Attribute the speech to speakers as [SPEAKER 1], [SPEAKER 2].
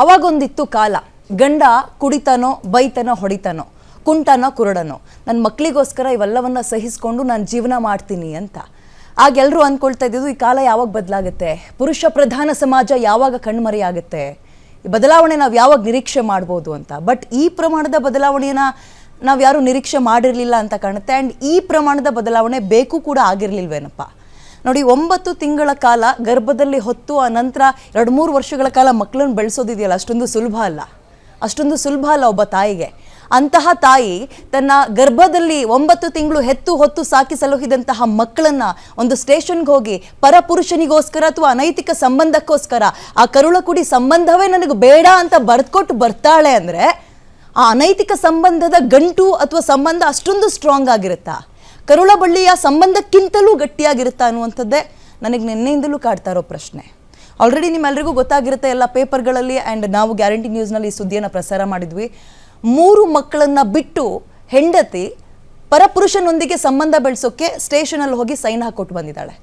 [SPEAKER 1] ಅವಾಗೊಂದಿತ್ತು ಕಾಲ. ಗಂಡ ಕುಡಿತಾನೋ, ಬೈತಾನೋ, ಹೊಡಿತಾನೋ, ಕುಂಟನೋ, ಕುರುಡನೋ. ನನ್ನ ಮಕ್ಕಳಿಗೋಸ್ಕರ ಇವೆಲ್ಲವನ್ನ ಸಹಿಸ್ಕೊಂಡು ನಾನು ಜೀವನ ಮಾಡ್ತೀನಿ ಅಂತ. ಆಗ ಎಲ್ಲರೂ ಅಂದ್ಕೊಳ್ತಾ ಇದ್ದಿದ್ದು ಈ ಕಾಲ ಯಾವಾಗ ಬದಲಾಗುತ್ತೆ? ಪುರುಷ ಪ್ರಧಾನ ಸಮಾಜ ಯಾವಾಗ ಕಣ್ಮರೆಯಾಗುತ್ತೆ ಈ ಬದಲಾವಣೆ ನಾವು ಯಾವಾಗ ನಿರೀಕ್ಷೆ ಮಾಡ್ಬೋದು ಅಂತ. ಬಟ್ ಈ ಪ್ರಮಾಣದ ಬದಲಾವಣೆಯನ್ನು ನಾವು ಯಾರು ನಿರೀಕ್ಷೆ ಮಾಡಿರಲಿಲ್ಲ ಅಂತ ಕಾಣುತ್ತೆ. ಆ್ಯಂಡ್ ಈ ಪ್ರಮಾಣದ ಬದಲಾವಣೆ ಬೇಕು ಕೂಡ ಆಗಿರಲಿಲ್ವೇನಪ್ಪ? ನೋಡಿ, ಒಂಬತ್ತು ತಿಂಗಳ ಕಾಲ ಗರ್ಭದಲ್ಲಿ ಹೊತ್ತು ಆ ನಂತರ ಎರಡು ಮೂರು ವರ್ಷಗಳ ಕಾಲ ಮಕ್ಕಳನ್ನು ಬೆಳೆಸೋದಿದೆಯಲ್ಲ, ಅಷ್ಟೊಂದು ಸುಲಭ ಅಲ್ಲ. ಅಷ್ಟೊಂದು ಸುಲಭ ಅಲ್ಲ ಒಬ್ಬ ತಾಯಿಗೆ. ಅಂತಹ ತಾಯಿ ತನ್ನ ಗರ್ಭದಲ್ಲಿ ಒಂಬತ್ತು ತಿಂಗಳು ಹೆತ್ತು ಹೊತ್ತು ಸಾಕಿ ಸಲುಹಿದಂತಹ ಮಕ್ಕಳನ್ನ ಒಂದು ಸ್ಟೇಷನ್ಗೆ ಹೋಗಿ ಪರಪುರುಷನಿಗೋಸ್ಕರ ಅಥವಾ ಅನೈತಿಕ ಸಂಬಂಧಕ್ಕೋಸ್ಕರ ಆ ಕರುಳ ಕುಡಿ ಸಂಬಂಧವೇ ನನಗೆ ಬೇಡ ಅಂತ ಬರೆದ್ಕೊಟ್ಟು ಬರ್ತಾಳೆ ಅಂದರೆ ಆ ಅನೈತಿಕ ಸಂಬಂಧದ ಗಂಟು ಅಥವಾ ಸಂಬಂಧ ಅಷ್ಟೊಂದು ಸ್ಟ್ರಾಂಗ್ ಆಗಿರುತ್ತಾ? ಕರುಳ ಬಳ್ಳಿಯ ಸಂಬಂಧಕ್ಕಿಂತಲೂ ಗಟ್ಟಿಯಾಗಿರುತ್ತಾ ಅನ್ನುವಂಥದ್ದೇ ನನಗೆ ನಿನ್ನೆಯಿಂದಲೂ ಕಾಡ್ತಾ ಇರೋ ಪ್ರಶ್ನೆ. ಆಲ್ರೆಡಿ ನಿಮ್ಮೆಲ್ಲರಿಗೂ ಗೊತ್ತಾಗಿರುತ್ತೆ ಎಲ್ಲ ಪೇಪರ್ಗಳಲ್ಲಿ ಆ್ಯಂಡ್ ನಾವು ಗ್ಯಾರಂಟಿ ನ್ಯೂಸ್ನಲ್ಲಿ ಈ ಸುದ್ದಿಯನ್ನು ಪ್ರಸಾರ ಮಾಡಿದ್ವಿ. ಮೂರು ಮಕ್ಕಳನ್ನ ಬಿಟ್ಟು ಹೆಂಡತಿ ಪರಪುರುಷನೊಂದಿಗೆ ಸಂಬಂಧ ಬೆಳೆಸೋಕ್ಕೆ ಸ್ಟೇಷನಲ್ಲಿ ಹೋಗಿ ಸೈನ್ ಹಾಕೊಟ್ಟು ಬಂದಿದ್ದಾಳೆ.